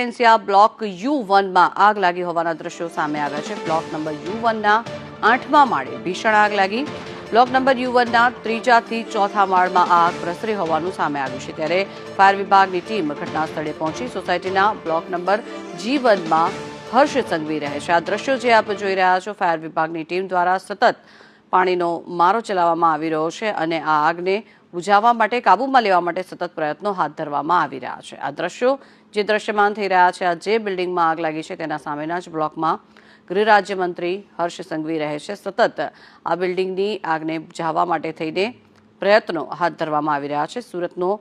રેસિડેન્સિયા block you વનમાં આગ લાગી હોવાના દ્રશ્યો સામે આવ્યા છે. બ્લોક નંબર યુ વનના આઠમા માળે ભીષણ આગ લાગી. બ્લોક નંબર યુ વનના ત્રીજાથી ચોથા માળમાં આગ પ્રસરી હોવાનું સામે આવ્યું છે. ત્યારે ફાયર વિભાગની ટીમ ઘટના સ્થળે પહોંચી. સોસાયટીના બ્લોક નંબર જી વનમાં હર્ષ સંઘવી રહે છે. આ દ્રશ્યો જે આપ જોઈ રહ્યા છો, ફાયર વિભાગની ટીમ દ્વારા સતત પાણીનો મારો ચલાવવામાં આવી રહ્યો છે અને આ આગને બુઝાવવા માટે, કાબૂમાં લેવા માટે સતત પ્રયત્નો હાથ ધરવામાં આવી રહ્યા છે. આ દ્રશ્યો જે દ્રશ્યમાન થઈ રહ્યા છે, આ જે બિલ્ડિંગમાં આગ લાગી છે, તેના સામેના જ બ્લોકમાં ગૃહ રાજ્યમંત્રી હર્ષ સંઘવી રહે છે. સતત આ બિલ્ડિંગની આગને બુઝાવવા માટે થઈને પ્રયત્નો હાથ ધરવામાં આવી રહ્યા છે. સુરતનો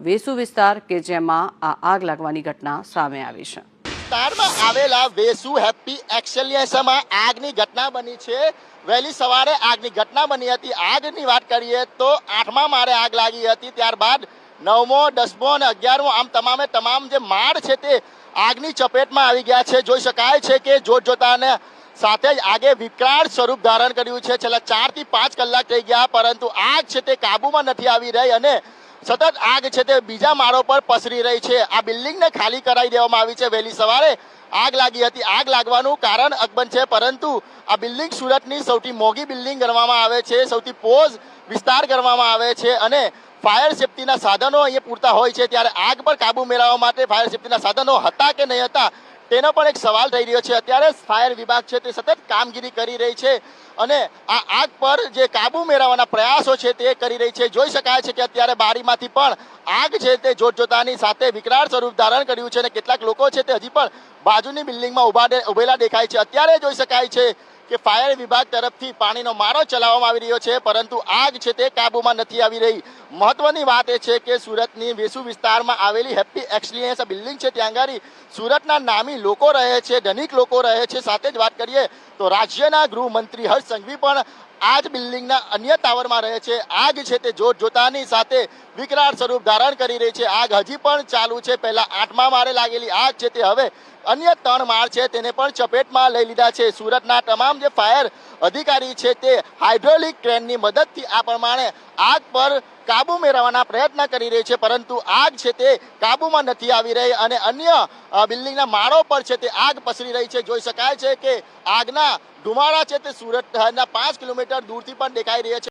વેસુ વિસ્તાર કે જેમાં આ આગ લાગવાની ઘટના સામે આવી છે. વિસ્તારમાં આવેલા વેસુ હેપી એક્સેલિયન્સમાં આગની ઘટના બની છે. વહેલી સવારે આગની ઘટના બની હતી. આગની વાત કરીએ તો આઠમા મારે આગ લાગી હતી. ત્યારબાદ નવમો, દસમો અને અગિયારમો આમ તમામે તમામ જે માળ છે તે આગની ચપેટમાં આવી ગયા છે. જોઈ શકાય છે કે જોત જોતાને સાથે જ આગે વિકરાળ સ્વરૂપ ધારણ કર્યું છે. છેલ્લા ચારથી પાંચ કલાક થઈ ગયા, પરંતુ આગ છે તે કાબૂમાં નથી આવી રહી અને સતત આગ છે તે બીજા માળો પર પસરી રહી છે. આ બિલ્ડિંગને ખાલી કરાવી દેવામાં આવી છે. વહેલી સવારે આગ લાગી હતી. આગ લાગવાનું કારણ અકબંધ છે, પરંતુ આ બિલ્ડિંગ સુરતની સૌથી મોંઘી બિલ્ડિંગ ગણવામાં આવે છે, સૌથી પોઝ વિસ્તાર ગણવામાં આવે છે અને ફાયર સેફટીના સાધનો અહીંયા પૂરતા હોય છે. ત્યારે આગ પર કાબુ મેળવવા માટે ફાયર સેફટીના સાધનો હતા કે નહીં હતા તેનો પણ એક સવાલ થઈ રહ્યો છે. અત્યારે ફાયર વિભાગ છે તે સતત કામગીરી કરી રહી છે અને આ આગ પર જે કાબુ મેળવવાના પ્રયાસો છે તે કરી રહી છે. જોઈ શકાય છે કે અત્યારે બારીમાંથી પણ આગ છે તે જોત જોતાની સાથે વિકરાળ સ્વરૂપ ધારણ કર્યું છે અને કેટલાક લોકો છે તે હજી પણ બાજુની બિલ્ડિંગમાં ઊભા ઉભેલા દેખાય છે. અત્યારે જોઈ શકાય છે કે ફાયર વિભાગ તરફથી પાણીનો મારો ચલાવવામાં આવી રહ્યો છે, પરંતુ આગ છે તે કાબુમાં નથી આવી રહી. મહત્વની વાત એ છે કે સુરતની વેસુ વિસ્તારમાં આવેલી હેપી એક્સલિયન્સ બિલ્ડિંગ છે. ત્યાં આગળ સુરતના નામી લોકો રહે છે, ધનિક લોકો રહે છે. સાથે જ વાત કરીએ તો રાજ્યના ગૃહમંત્રી હર્ષ સંઘવી પણ આ જ બિલ્ડિંગના અન્ય ટાવરમાં રહે છે. આગ છે તે જોત જોતાની સાથે વિકરાળ સ્વરૂપ ધારણ કરી રહી છે. આગ હજી પણ ચાલુ છે. પહેલા આઠમા માળે લાગેલી આગ છે તે હવે અન્ય ત્રણ માળ છે. તેને પણ ચપેટમાં લઈ લીધા છે. સુરતના તમામ જે ફાયર અધિકારી છે તે હાઇડ્રોલિક ક્રેનની મદદથી આ પ્રમાણે આગ પર કાબુ મેળવવાના પ્રયત્ન કરી રહી છે, પરંતુ આગ છે તે કાબુમાં નથી આવી રહી અને અન્ય બિલ્ડિંગના માળો પર છે તે આગ પસરી રહી છે. જોઈ શકાય છે કે આગના ધુમાડા છે તે સુરત શહેરના પાંચ કિલોમીટર દૂરથી પણ દેખાઈ રહ્યા છે.